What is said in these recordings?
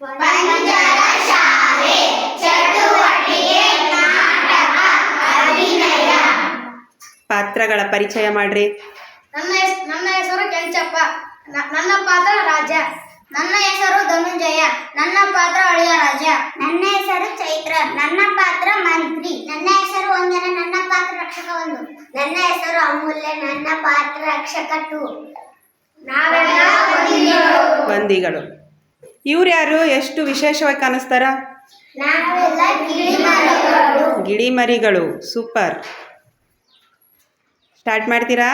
ಪಂಜರ ಶಾಲೆ ಚಟುವಟಿಕೆ ನಾಟಕ ಅಭಿನಯ. ಪಾತ್ರಗಳ ಪರಿಚಯ ಮಾಡ್ರಿ. ನನ್ನ ಹೆಸ್- ನನ್ನ ಹೆಸರು ಕೆಂಚಪ್ಪ. ನ- ನನ್ನ ಪಾತ್ರ ರಾಜ. ನನ್ನ ಹೆಸರು ಧನುಂಜಯ. ನನ್ನ ಪಾತ್ರ ಅಳಿಯ ರಾಜ. ನನ್ನ ಹೆಸರು ಚೈತ್ರ. ನನ್ನ ಪಾತ್ರ ಮಂತ್ರಿ. ನನ್ನ ಹೆಸರು ವಂದನ ನನ್ನ ಪಾತ್ರ ರಕ್ಷಕ ಒಂದು. ನನ್ನ ಹೆಸರು ಅಮೂಲ್ಯ. ನನ್ನ ಪಾತ್ರ ರಕ್ಷಕ ಟು. ನಾವೆಲ್ಲ ಬಂದಿಗಳು. ಇವ್ರು ಯಾರು ಎಷ್ಟು ವಿಶೇಷವಾಗಿ ಕಾಣಿಸ್ತಾರ? ಗಿಡಿ ಮರಿಗಳು ಗಿಳಿಮರಿಗಳು. ಸೂಪರ್. ಸ್ಟಾರ್ಟ್ ಮಾಡ್ತೀರಾ?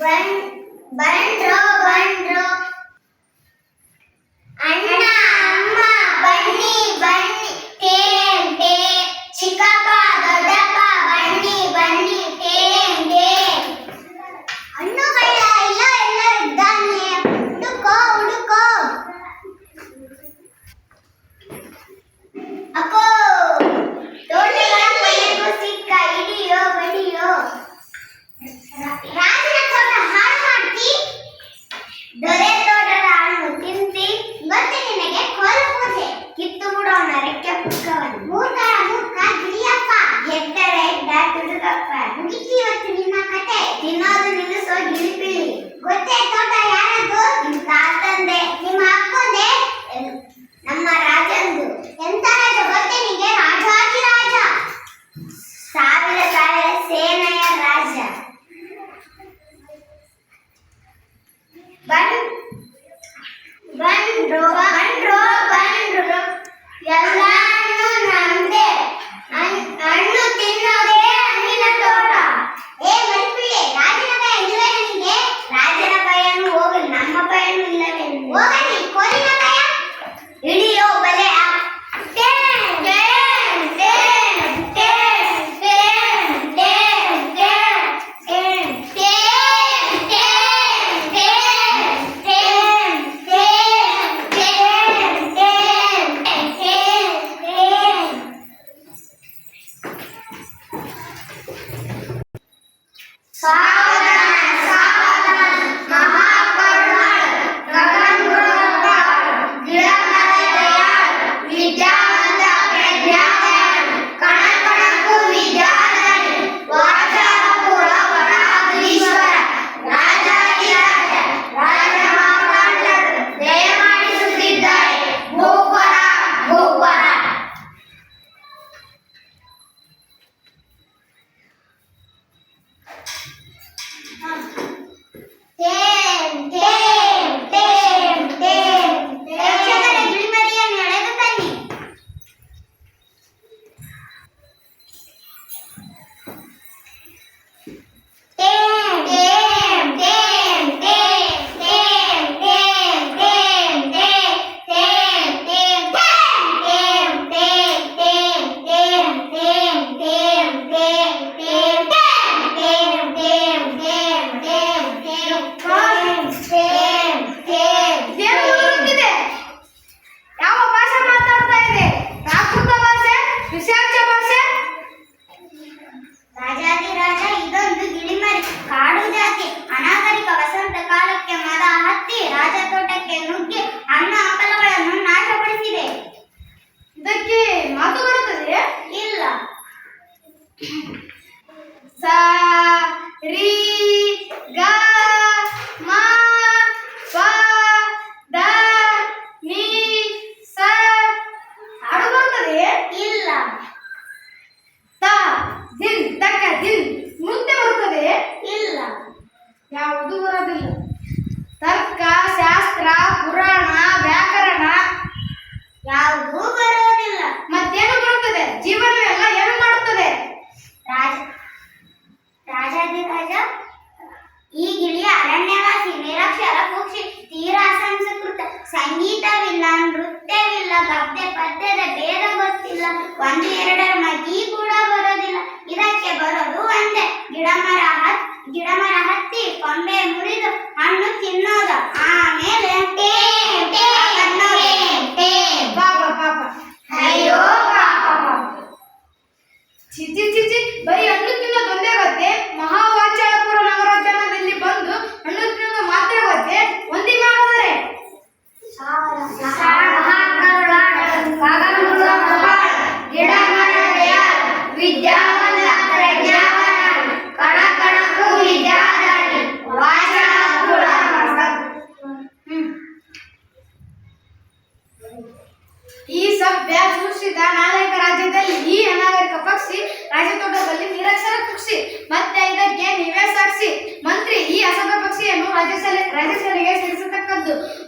One one draw one draw Dore Tchau! 三 ಗದ್ದೆ ಪದ್ಯದ ಭೇದ ಗೊತ್ತಿಲ್ಲ. ಒಂದು ಎರಡರ ಮಗಿ ಕೂಡ ಬರೋದಿಲ್ಲ. ಇದಕ್ಕೆ ಬರೋದು ಒಂದೇ. ಗಿಡ ಮರ ಹತ್ ಗಿಡ ಮರ ಹತ್ತಿ ಕೊಂಬೆ ಮುರಿದು ಹಣ್ಣು ತಿನ್ನೋದು. ಆಮೇಲೆ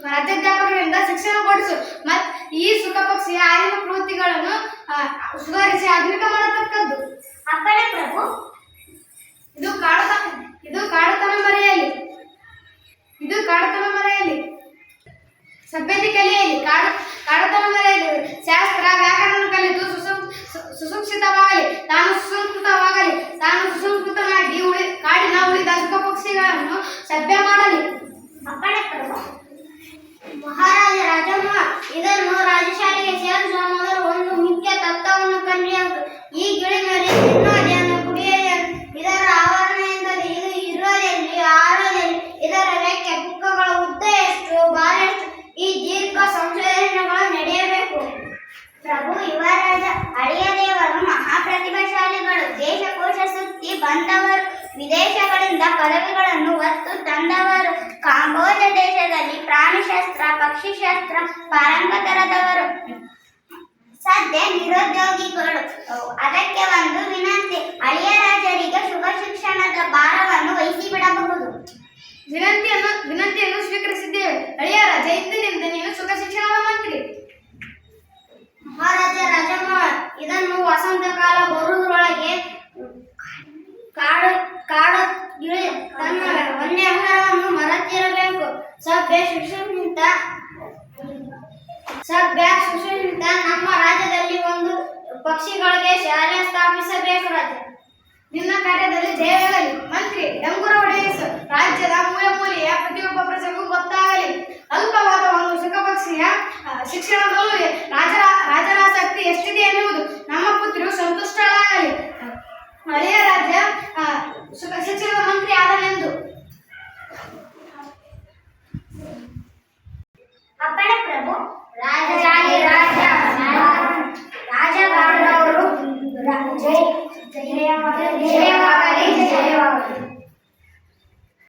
ರಾಜ್ಯಾಧ್ಯಾಪಕರಿಂದ ಶಿಕ್ಷಣ ಕೊಡಿಸು. ಮತ್ ಈ ಸುಖ ಪಕ್ಷಿಯ ಆದಿಮ ಪ್ರವೃತ್ತಿಗಳನ್ನು ಸುಧಾರಿಸಿ ಆಧುನಿಕ ಮಾಡತಕ್ಕದ್ದು. ಅಪ್ಪಣೆ ಪ್ರಭು, ಇದು ಕಾಡತನ ಇದು ಕಾಡತನ ಮರೆಯಲ್ಲಿ. ಇದು ಕಾಡತನ ಮರೆಯಲ್ಲಿ. ಸಭ್ಯತೆ ಕಲಿಯಲಿ ಕಾಡ, ಕಾಡತನ ಮರೆಯಲ್ಲಿ. ಶಾಸ್ತ್ರ ವ್ಯಾಕರಣ ಕಲಿತು ಸುಸಂ- ಸು- ಸುಶಿಕ್ಷಿತವಾಗಲಿ ತಾನು ಸುಸಂಸ್ಕೃತವಾಗಲಿ. ತಾನು ಸುಸಂಸ್ಕೃತನಾಗಿ ಉಳಿ, ಕಾಡಿನ ಉಳಿದ ಸುಖ ಪಕ್ಷಿಗಳನ್ನು ಸಭ್ಯ ಮಾಡಲಿ. ಅಪ್ಪಣೆ ಪ್ರಭು. ಮಹಾರಾಜ ರಾಜಮ್ಮ, ಇದನ್ನು ರಾಜಶಾಲೆಗೆ ಸೇರಿಸುವ ಮೊದಲು ಒಂದು ಮುಖ್ಯ ತತ್ವವನ್ನು ಕಲಿಯಬೇಕು ಈ ಗಿಳಿ ಮೇಲೆ ತಿನ್ನೋದೇನು ಕುಡಿಯೋದೇನು ಇದರ ಆವರಣ ಎಂದರೆ ಇದು ಇರೋದೆಲ್ಲಿ ಆರೋದೆಲ್ಲಿ ಇದರ ರೆಕ್ಕೆ ಪುಕ್ಕಗಳ ಉದ್ದ ಎಷ್ಟು ಎಷ್ಟು? ಈ ದೀರ್ಘ ಸಂಶೋಧನೆಗಳು ನಡೆಯಬೇಕು. ಪ್ರಭು, ಯುವರಾಜ, ಅಳಿಯ ದೇವರು, ಮಹಾಪ್ರತಿಭಾಶಾಲಿಗಳು, ದೇಶಕೋಶ ಸುತ್ತಿ ಬಂದವರು ವಿದೇಶಗಳಿಂದ ಪದವಿಗಳನ್ನು ಒತ್ತು ತಂದವರು. ಕಾಂಬೋಜ ದೇಶದಲ್ಲಿ ಪ್ರಾಣಿಶಾಸ್ತ್ರ ಪಕ್ಷಿಶಾಸ್ತ್ರ ಪಾರಂಗತರದವರು ಸದ್ಯ ನಿರುದ್ಯೋಗಿಗಳು. ಅದಕ್ಕೆ ಒಂದು ವಿನಂತಿ. ಅಳಿಯ ರಾಜರಿಗೆ ಶುಭ ಶಿಕ್ಷಣದ ಭಾರವನ್ನು ವಹಿಸಿ ಬಿಡಬಹುದು ವಿನಂತಿಯನ್ನು ವಿನಂತಿಯನ್ನು ಸ್ವೀಕರಿಸಿದ್ದೇವೆ. ಅಳಿಯ ರಾಜ ಇಂದಿನಿಂದ ನೀನು ಶುಭ ಶಿಕ್ಷಣದ ಮಂತ್ರಿ ನಿಮ್ಮ ಕಾರ್ಯದಲ್ಲಿ ಜಯವಾಗಲಿ ಮಂತ್ರಿ, ಡಂಗುರ ಒಡೆಯಿಸು, ರಾಜ್ಯದ ಮೂಲೆ ಮೂಲೆಯ ಪ್ರತಿಯೊಬ್ಬ ಪ್ರಜೆಗೂ ಗೊತ್ತಾಗಲಿ. ಅಲ್ಪವಾದ ಒಂದು ಸುಖಪಕ್ಷಿಯ ಶಿಕ್ಷಣದಲ್ಲೂ ರಾಜರ ರಾಜರಾಸಕ್ತಿ ಎಷ್ಟಿದೆ ಎನ್ನುವುದು ನಮ್ಮ ಪುತ್ರಿಯು ಸಂತುಷ್ಟಳಾಗಲಿ. ಹಳೆಯ ರಾಜ್ಯ